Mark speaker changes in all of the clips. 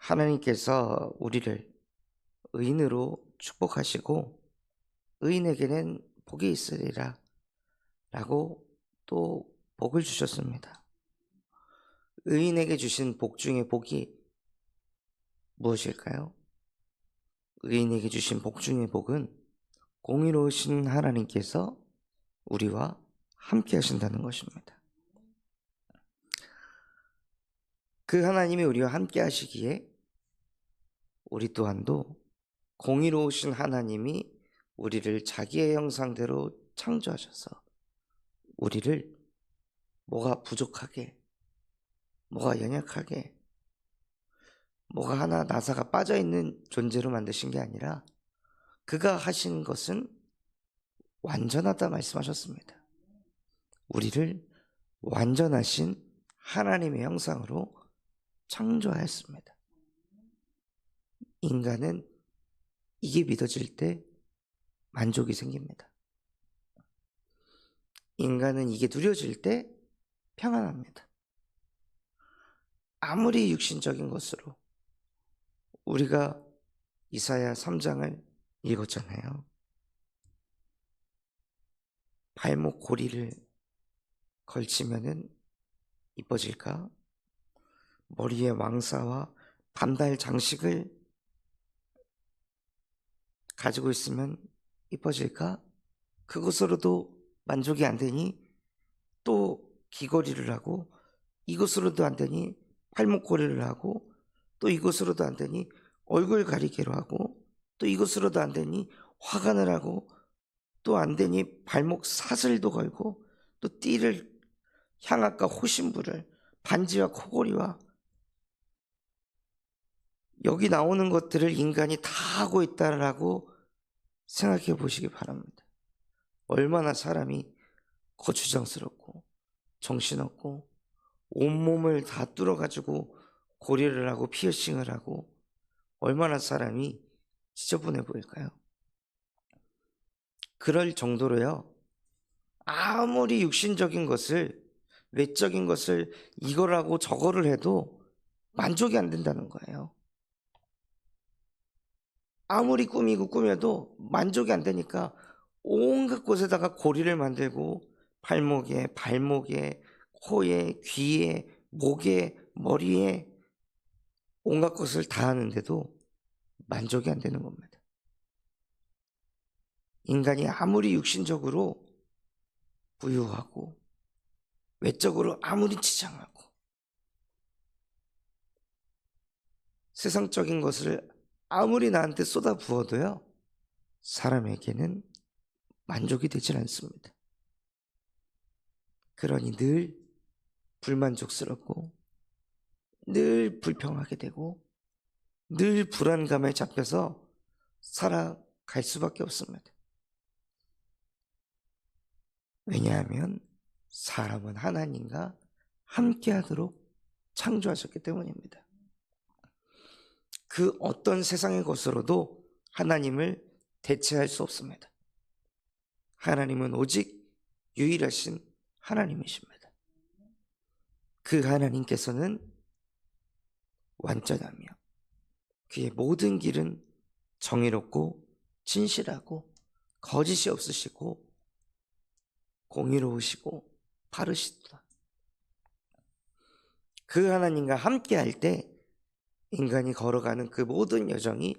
Speaker 1: 하나님께서 우리를 의인으로 축복하시고 의인에게는 복이 있으리라 라고 또 복을 주셨습니다. 의인에게 주신 복 중에 복이 무엇일까요? 의인에게 주신 복 중의 복은 공의로우신 하나님께서 우리와 함께 하신다는 것입니다. 그 하나님이 우리와 함께 하시기에 우리 또한도 공의로우신 하나님이 우리를 자기의 형상대로 창조하셔서 우리를 뭐가 부족하게, 뭐가 연약하게, 뭐가 하나 나사가 빠져 있는 존재로 만드신 게 아니라 그가 하신 것은 완전하다 말씀하셨습니다. 우리를 완전하신 하나님의 형상으로 창조하였습니다. 인간은 이게 믿어질 때 만족이 생깁니다. 인간은 이게 누려질 때 평안합니다. 아무리 육신적인 것으로 우리가 이사야 3장을 읽었잖아요. 발목 고리를 걸치면은 이뻐질까? 머리에 왕사와 반달 장식을 가지고 있으면 이뻐질까? 그것으로도 만족이 안 되니 또 귀걸이를 하고 이것으로도 안 되니 팔목걸이를 하고 또 이것으로도 안 되니 얼굴 가리개로 하고 또 이것으로도 안 되니 화관을 하고 또 안 되니 발목 사슬도 걸고 또 띠를 향악과 호신부를 반지와 코골이와 여기 나오는 것들을 인간이 다 하고 있다라고 생각해 보시기 바랍니다. 얼마나 사람이 거추장스럽고 정신없고 온몸을 다 뚫어가지고 고리를 하고 피어싱을 하고 얼마나 사람이 지저분해 보일까요? 그럴 정도로요. 아무리 육신적인 것을 외적인 것을 이거라고 저거를 해도 만족이 안 된다는 거예요. 아무리 꾸미고 꾸며도 만족이 안 되니까 온갖 곳에다가 고리를 만들고 팔목에, 발목에, 코에, 귀에, 목에, 머리에 온갖 것을 다 하는데도 만족이 안 되는 겁니다. 인간이 아무리 육신적으로 부유하고 외적으로 아무리 지장하고 세상적인 것을 아무리 나한테 쏟아 부어도요 사람에게는 만족이 되질 않습니다. 그러니 늘 불만족스럽고 늘 불평하게 되고 늘 불안감에 잡혀서 살아갈 수밖에 없습니다. 왜냐하면 사람은 하나님과 함께하도록 창조하셨기 때문입니다. 그 어떤 세상의 것으로도 하나님을 대체할 수 없습니다. 하나님은 오직 유일하신 하나님이십니다. 그 하나님께서는 완전하며 그의 모든 길은 정의롭고 진실하고 거짓이 없으시고 공의로우시고 바르시다. 그 하나님과 함께 할 때 인간이 걸어가는 그 모든 여정이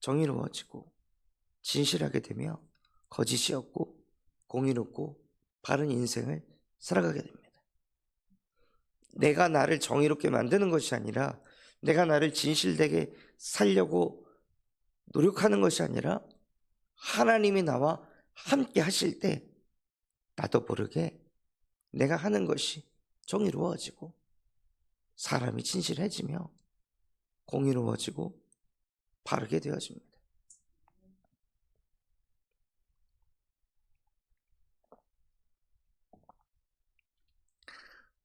Speaker 1: 정의로워지고 진실하게 되며 거짓이 없고 공의롭고 바른 인생을 살아가게 됩니다. 내가 나를 정의롭게 만드는 것이 아니라 내가 나를 진실되게 살려고 노력하는 것이 아니라 하나님이 나와 함께 하실 때 나도 모르게 내가 하는 것이 정의로워지고 사람이 진실해지며 공의로워지고 바르게 되어집니다.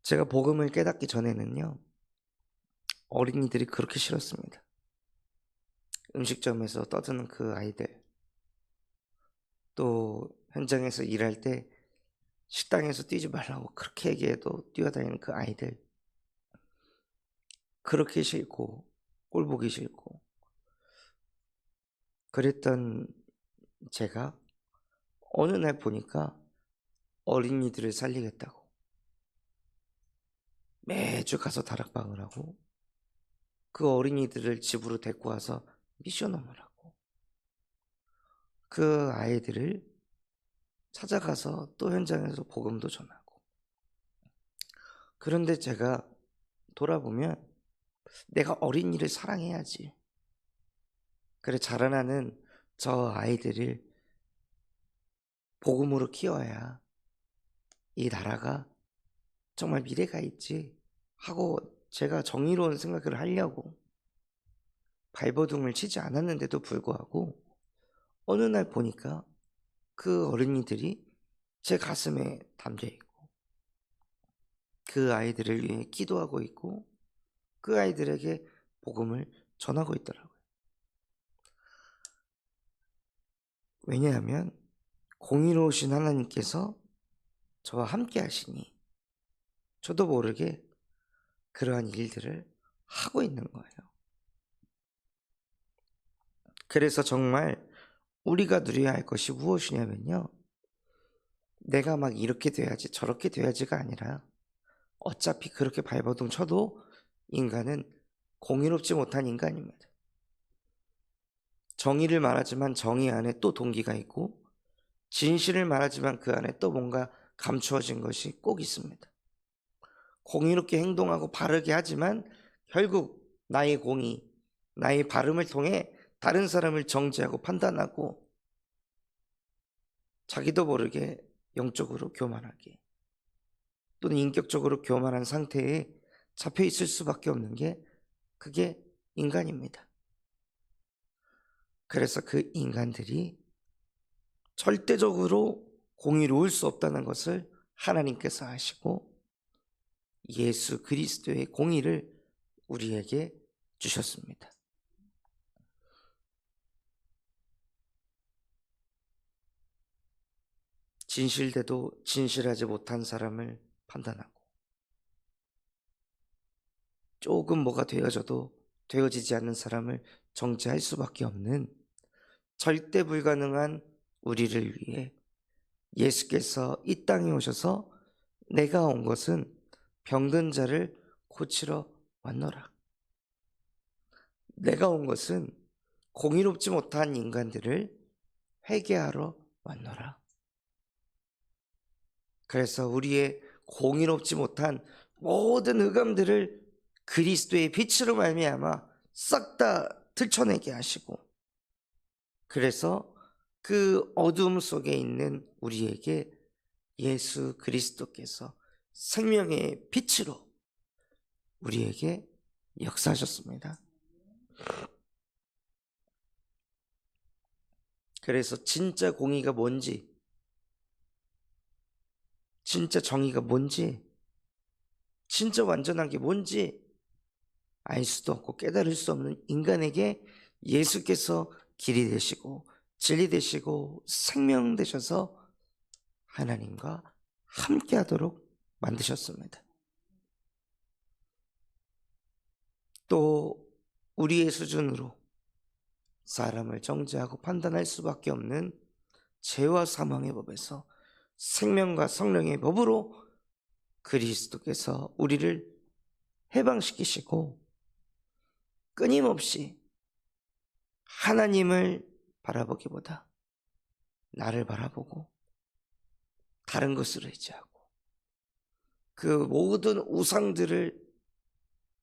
Speaker 1: 제가 복음을 깨닫기 전에는요, 어린이들이 그렇게 싫었습니다. 음식점에서 떠드는 그 아이들, 또 현장에서 일할 때 식당에서 뛰지 말라고 그렇게 얘기해도 뛰어다니는 그 아이들, 그렇게 싫고 꼴 보기 싫고. 그랬던 제가 어느 날 보니까 어린이들을 살리겠다고. 매주 가서 다락방을 하고 그 어린이들을 집으로 데리고 와서 미션홈을 하고 그 아이들을 찾아가서 또 현장에서 복음도 전하고. 그런데 제가 돌아보면 내가 어린이를 사랑해야지. 그래 자라나는 저 아이들을 복음으로 키워야 이 나라가 정말 미래가 있지 하고 제가 정의로운 생각을 하려고 발버둥을 치지 않았는데도 불구하고 어느 날 보니까 그 어린이들이 제 가슴에 담겨 있고 그 아이들을 위해 기도하고 있고 그 아이들에게 복음을 전하고 있더라고요. 왜냐하면 공의로우신 하나님께서 저와 함께 하시니 저도 모르게 그러한 일들을 하고 있는 거예요. 그래서 정말 우리가 누려야 할 것이 무엇이냐면요. 내가 막 이렇게 돼야지 저렇게 돼야지가 아니라 어차피 그렇게 발버둥 쳐도 인간은 공의롭지 못한 인간입니다. 정의를 말하지만 정의 안에 또 동기가 있고 진실을 말하지만 그 안에 또 뭔가 감추어진 것이 꼭 있습니다. 공의롭게 행동하고 바르게 하지만 결국 나의 공의, 나의 발음을 통해 다른 사람을 정죄하고 판단하고 자기도 모르게 영적으로 교만하게 또는 인격적으로 교만한 상태에 잡혀 있을 수밖에 없는 게 그게 인간입니다. 그래서 그 인간들이 절대적으로 공의로울 수 없다는 것을 하나님께서 아시고 예수 그리스도의 공의를 우리에게 주셨습니다. 진실돼도 진실하지 못한 사람을 판단하고 조금 뭐가 되어져도 되어지지 않는 사람을 정죄할 수밖에 없는 절대 불가능한 우리를 위해 예수께서 이 땅에 오셔서 내가 온 것은 병든 자를 고치러 왔노라. 내가 온 것은 공의롭지 못한 인간들을 회개하러 왔노라. 그래서 우리의 공의롭지 못한 모든 의감들을 그리스도의 빛으로 말미암아 싹 다 들춰내게 하시고 그래서 그 어둠 속에 있는 우리에게 예수 그리스도께서 생명의 빛으로 우리에게 역사하셨습니다. 그래서 진짜 공의가 뭔지, 진짜 정의가 뭔지, 진짜 완전한 게 뭔지 알 수도 없고 깨달을 수 없는 인간에게 예수께서 길이 되시고 진리 되시고 생명 되셔서 하나님과 함께 하도록 만드셨습니다. 또 우리의 수준으로 사람을 정죄하고 판단할 수밖에 없는 죄와 사망의 법에서 생명과 성령의 법으로 그리스도께서 우리를 해방시키시고 끊임없이 하나님을 바라보기보다 나를 바라보고 다른 것으로 의지하고 그 모든 우상들을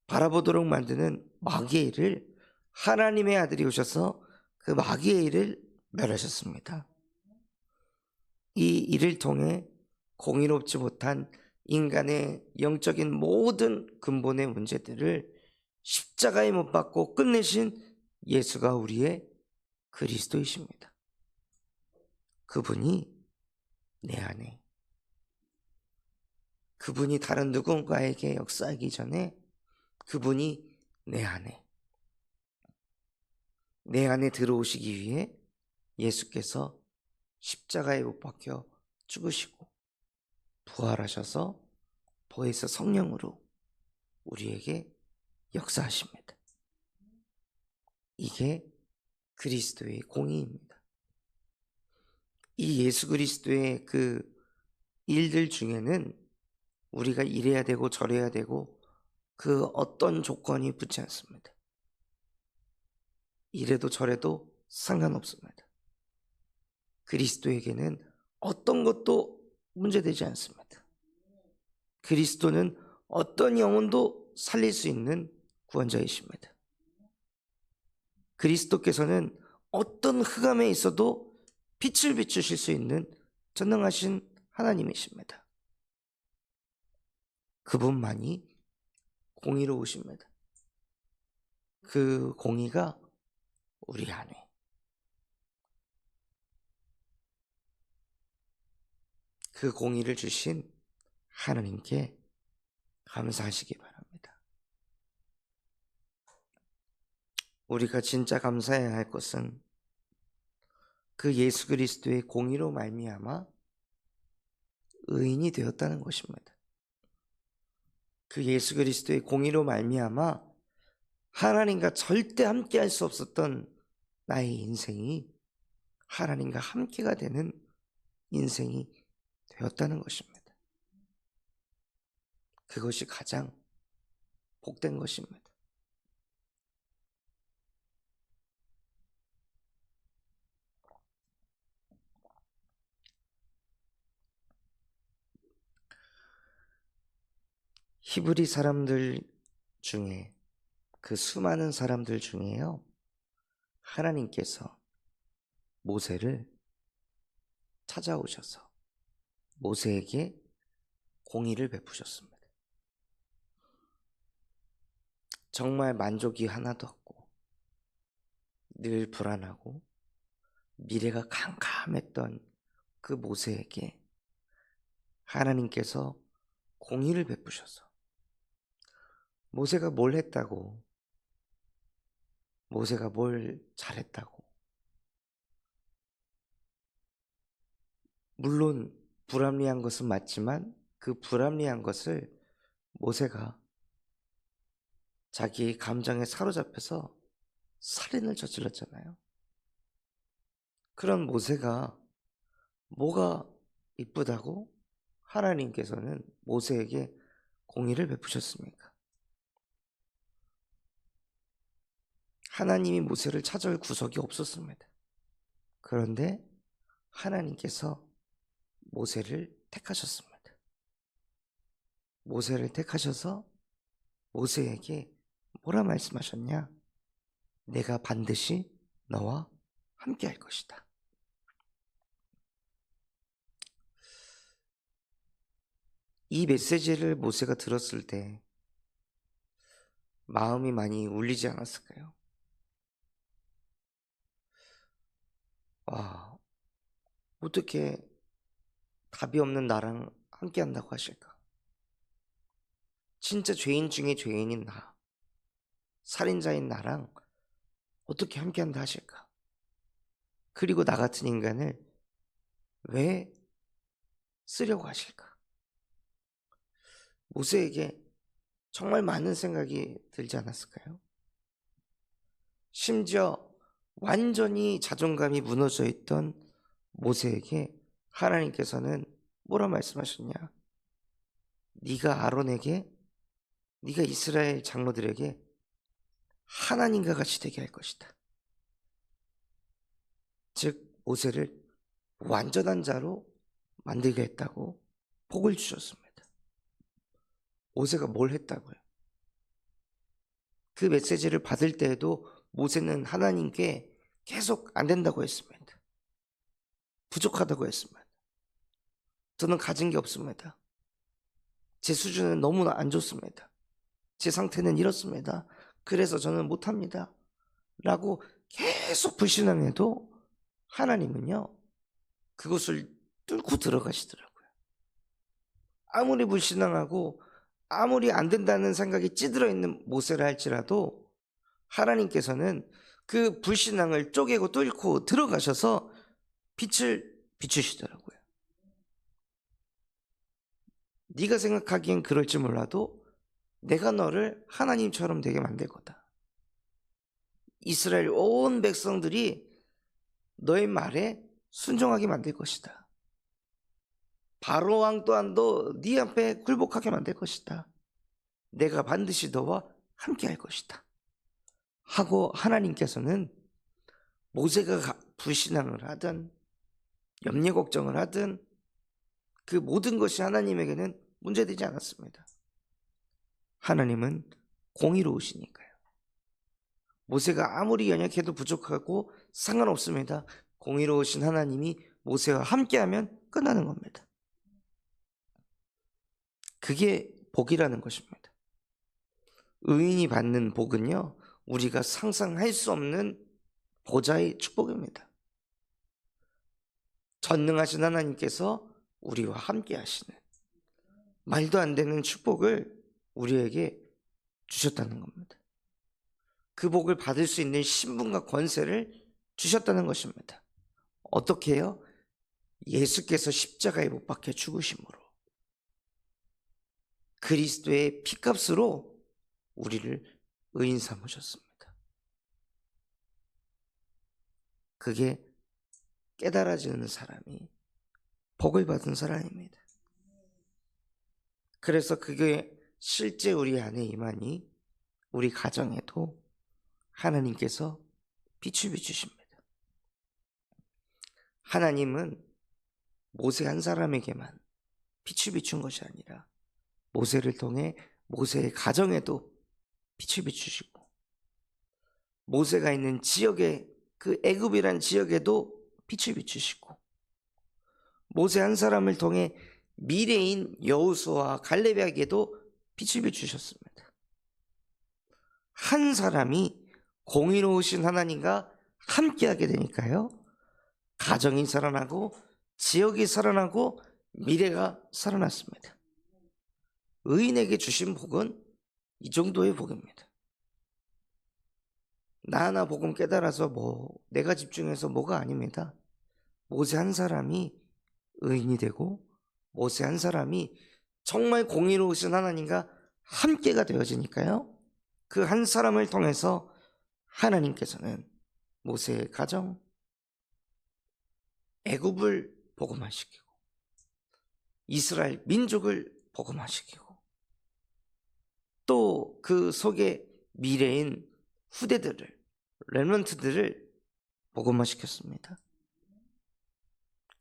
Speaker 1: 바라보도록 만드는 마귀의 일을 하나님의 아들이 오셔서 그 마귀의 일을 멸하셨습니다. 이 일을 통해 공의롭지 못한 인간의 영적인 모든 근본의 문제들을 십자가에 못 박고 끝내신 예수가 우리의 그리스도이십니다. 그분이 내 안에 그분이 다른 누군가에게 역사하기 전에 그분이 내 안에 내 안에 들어오시기 위해 예수께서 십자가에 못 박혀 죽으시고 부활하셔서 보혜사 성령으로 우리에게 역사하십니다. 이게 그리스도의 공의입니다. 이 예수 그리스도의 그 일들 중에는 우리가 이래야 되고 저래야 되고 그 어떤 조건이 붙지 않습니다. 이래도 저래도 상관없습니다. 그리스도에게는 어떤 것도 문제되지 않습니다. 그리스도는 어떤 영혼도 살릴 수 있는 구원자이십니다. 그리스도께서는 어떤 흑암에 있어도 빛을 비추실 수 있는 전능하신 하나님이십니다. 그분만이 공의로우십니다. 그 공의가 우리 안에 그 공의를 주신 하나님께 감사하시기 바랍니다. 우리가 진짜 감사해야 할 것은 그 예수 그리스도의 공의로 말미암아 의인이 되었다는 것입니다. 그 예수 그리스도의 공의로 말미암아 하나님과 절대 함께 할 수 없었던 나의 인생이 하나님과 함께가 되는 인생이 되었다는 것입니다. 그것이 가장 복된 것입니다. 히브리 사람들 중에 그 수많은 사람들 중에요. 하나님께서 모세를 찾아오셔서 모세에게 공의를 베푸셨습니다. 정말 만족이 하나도 없고 늘 불안하고 미래가 캄캄했던 그 모세에게 하나님께서 공의를 베푸셔서 모세가 뭘 했다고 모세가 뭘 잘했다고 물론 불합리한 것은 맞지만 그 불합리한 것을 모세가 자기의 감정에 사로잡혀서 살인을 저질렀잖아요. 그런 모세가 뭐가 이쁘다고 하나님께서는 모세에게 공의를 베푸셨습니까? 하나님이 모세를 찾아올 구석이 없었습니다. 그런데 하나님께서 모세를 택하셨습니다. 모세를 택하셔서 모세에게 뭐라 말씀하셨냐? 내가 반드시 너와 함께 할 것이다. 이 메시지를 모세가 들었을 때 마음이 많이 울리지 않았을까요? 와, 어떻게 답이 없는 나랑 함께 한다고 하실까? 진짜 죄인 중에 죄인인 나, 살인자인 나랑 어떻게 함께 한다 하실까? 그리고 나 같은 인간을 왜 쓰려고 하실까? 모세에게 정말 많은 생각이 들지 않았을까요? 심지어 완전히 자존감이 무너져 있던 모세에게 하나님께서는 뭐라 말씀하셨냐? 네가 아론에게 네가 이스라엘 장로들에게 하나님과 같이 되게 할 것이다. 즉 모세를 완전한 자로 만들게 했다고 복을 주셨습니다. 모세가 뭘 했다고요? 그 메시지를 받을 때에도 모세는 하나님께 계속 안 된다고 했습니다. 부족하다고 했습니다. 저는 가진 게 없습니다. 제 수준은 너무 안 좋습니다. 제 상태는 이렇습니다. 그래서 저는 못합니다. 라고 계속 불신앙해도 하나님은요, 그것을 뚫고 들어가시더라고요. 아무리 불신앙하고 아무리 안 된다는 생각이 찌들어 있는 모세를 할지라도 하나님께서는 그 불신앙을 쪼개고 뚫고 들어가셔서 빛을 비추시더라고요. 네가 생각하기엔 그럴지 몰라도 내가 너를 하나님처럼 되게 만들 거다. 이스라엘 온 백성들이 너의 말에 순종하게 만들 것이다. 바로 왕 또한도 네 앞에 굴복하게 만들 것이다. 내가 반드시 너와 함께 할 것이다. 하고 하나님께서는 모세가 가- 불신앙을 하든 염려 걱정을 하든 그 모든 것이 하나님에게는 문제되지 않았습니다. 하나님은 공의로우시니까요. 모세가 아무리 연약해도 부족하고 상관없습니다. 공의로우신 하나님이 모세와 함께하면 끝나는 겁니다. 그게 복이라는 것입니다. 의인이 받는 복은요, 우리가 상상할 수 없는 보좌의 축복입니다. 전능하신 하나님께서 우리와 함께 하시는 말도 안 되는 축복을 우리에게 주셨다는 겁니다. 그 복을 받을 수 있는 신분과 권세를 주셨다는 것입니다. 어떻게 해요? 예수께서 십자가에 못 박혀 죽으심으로 그리스도의 피값으로 우리를 의인 삼으셨습니다. 그게 깨달아지는 사람이 복을 받은 사람입니다. 그래서 그게 실제 우리 안에 임하니 우리 가정에도 하나님께서 빛을 비추십니다. 하나님은 모세 한 사람에게만 빛을 비춘 것이 아니라 모세를 통해 모세의 가정에도 빛을 비추시고 모세가 있는 지역에 그 애굽이란 지역에도 빛을 비추시고 모세 한 사람을 통해 미래인 여우수와 갈레비에게도 빛을 비추셨습니다. 한 사람이 공의로우신 하나님과 함께하게 되니까요. 가정이 살아나고 지역이 살아나고 미래가 살아났습니다. 의인에게 주신 복은 이 정도의 복입니다. 나 하나 복음 깨달아서 뭐 내가 집중해서 뭐가 아닙니다. 모세 한 사람이 의인이 되고 모세 한 사람이 정말 공의로우신 하나님과 함께가 되어지니까요. 그 한 사람을 통해서 하나님께서는 모세의 가정, 애굽을 복음화시키고 이스라엘 민족을 복음화시키고 또 그 속에 미래인 후대들을 렘런트들을 복음화시켰습니다.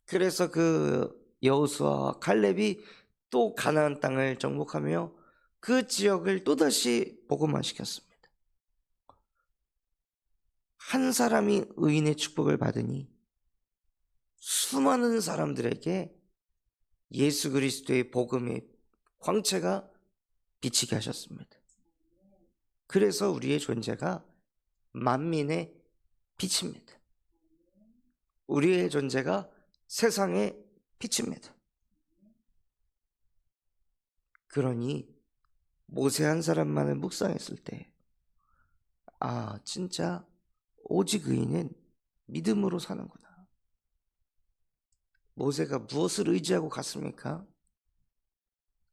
Speaker 1: 그래서 그 여호수아와 칼렙이 또 가나안 땅을 정복하며 그 지역을 또다시 복음화시켰습니다. 한 사람이 의인의 축복을 받으니 수많은 사람들에게 예수 그리스도의 복음의 광채가 비치게 하셨습니다. 그래서 우리의 존재가 만민의 빛입니다. 우리의 존재가 세상의 빛입니다. 그러니 모세 한 사람만을 묵상했을 때, 아, 진짜 오직 의인은 믿음으로 사는구나. 모세가 무엇을 의지하고 갔습니까?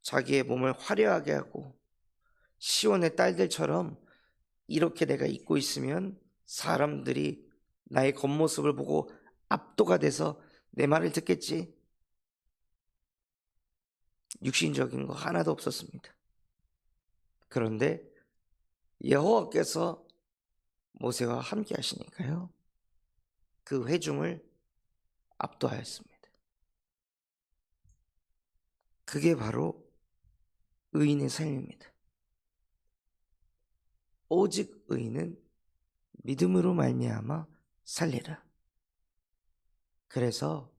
Speaker 1: 자기의 몸을 화려하게 하고 시온의 딸들처럼 이렇게 내가 입고 있으면 사람들이 나의 겉모습을 보고 압도가 돼서 내 말을 듣겠지. 육신적인 거 하나도 없었습니다. 그런데 여호와께서 모세와 함께 하시니까요. 그 회중을 압도하였습니다. 그게 바로 의인의 삶입니다. 오직 의인은 믿음으로 말미암아 살리라. 그래서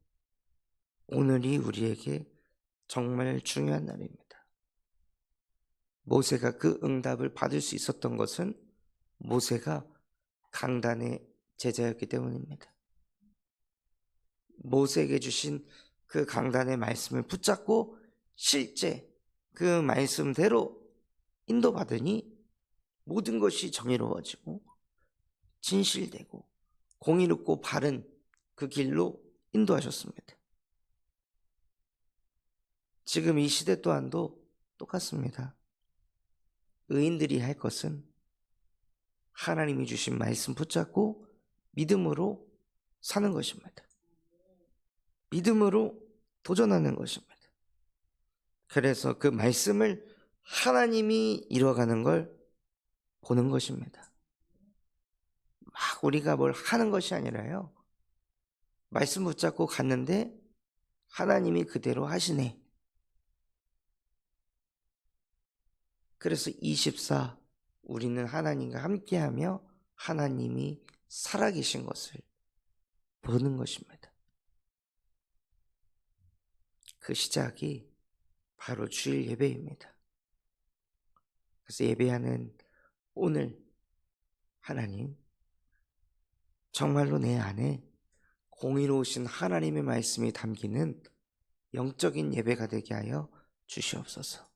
Speaker 1: 오늘이 우리에게 정말 중요한 날입니다. 모세가 그 응답을 받을 수 있었던 것은 모세가 강단의 제자였기 때문입니다. 모세에게 주신 그 강단의 말씀을 붙잡고 실제 그 말씀대로 인도받으니 모든 것이 정의로워지고 진실되고 공의롭고 바른 그 길로 인도하셨습니다. 지금 이 시대 또한도 똑같습니다. 의인들이 할 것은 하나님이 주신 말씀 붙잡고 믿음으로 사는 것입니다. 믿음으로 도전하는 것입니다. 그래서 그 말씀을 하나님이 이뤄가는 걸 보는 것입니다. 막 우리가 뭘 하는 것이 아니라요. 말씀 붙잡고 갔는데 하나님이 그대로 하시네. 그래서 24 우리는 하나님과 함께하며 하나님이 살아계신 것을 보는 것입니다. 그 시작이 바로 주일 예배입니다. 그래서 예배하는 오늘 하나님 정말로 내 안에 공의로우신 하나님의 말씀이 담기는 영적인 예배가 되게 하여 주시옵소서.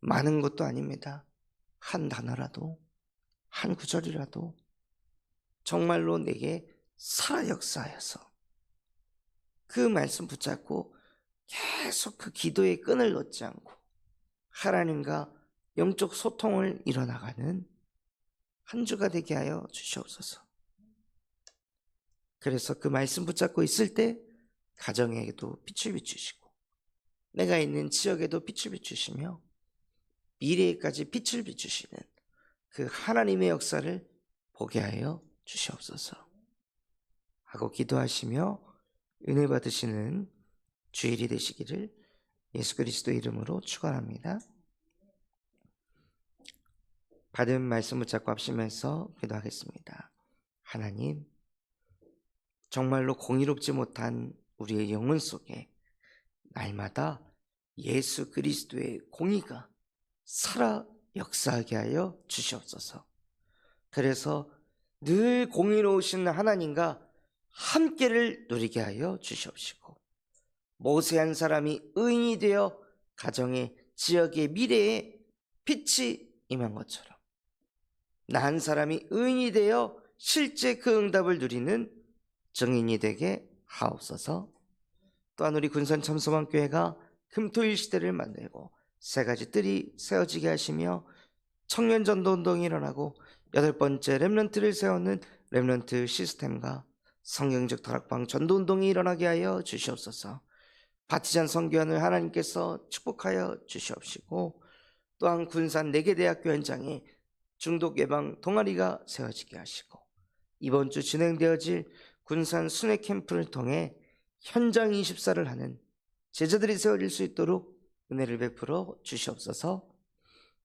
Speaker 1: 많은 것도 아닙니다. 한 단어라도, 한 구절이라도 정말로 내게 살아 역사하여서 그 말씀 붙잡고 계속 그 기도의 끈을 놓지 않고 하나님과 영적 소통을 이뤄나가는 한 주가 되게 하여 주시옵소서. 그래서 그 말씀 붙잡고 있을 때 가정에게도 빛을 비추시고 내가 있는 지역에도 빛을 비추시며 미래에까지 빛을 비추시는 그 하나님의 역사를 보게 하여 주시옵소서. 하고 기도하시며 은혜 받으시는 주일이 되시기를 예수 그리스도 이름으로 축원합니다. 받은 말씀 붙잡고 합심해서 기도하겠습니다. 하나님, 정말로 공의롭지 못한 우리의 영혼 속에 날마다 예수 그리스도의 공의가 살아 역사하게 하여 주시옵소서. 그래서 늘 공의로우신 하나님과 함께를 누리게 하여 주시옵시고 모세 한 사람이 의인이 되어 가정의 지역의 미래에 빛이 임한 것처럼 나 한 사람이 의인이 되어 실제 그 응답을 누리는 정인이 되게 하옵소서. 또한 우리 군산 참소망교회가 금토일 시대를 만들고 세 가지 뜰이 세워지게 하시며 청년 전도 운동이 일어나고 여덟 번째 렘런트를 세우는 렘런트 시스템과 성경적 다락방 전도 운동이 일어나게 하여 주시옵소서. 바티잔 성교원을 하나님께서 축복하여 주시옵시고 또한 군산 네개대학교 현장에 중독 예방 동아리가 세워지게 하시고 이번 주 진행되어질 군산 순회 캠프를 통해 현장 24를 하는 제자들이 세워질 수 있도록 은혜를 베풀어 주시옵소서.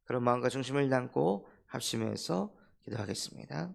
Speaker 1: 그런 마음과 중심을 담고 합심해서 기도하겠습니다.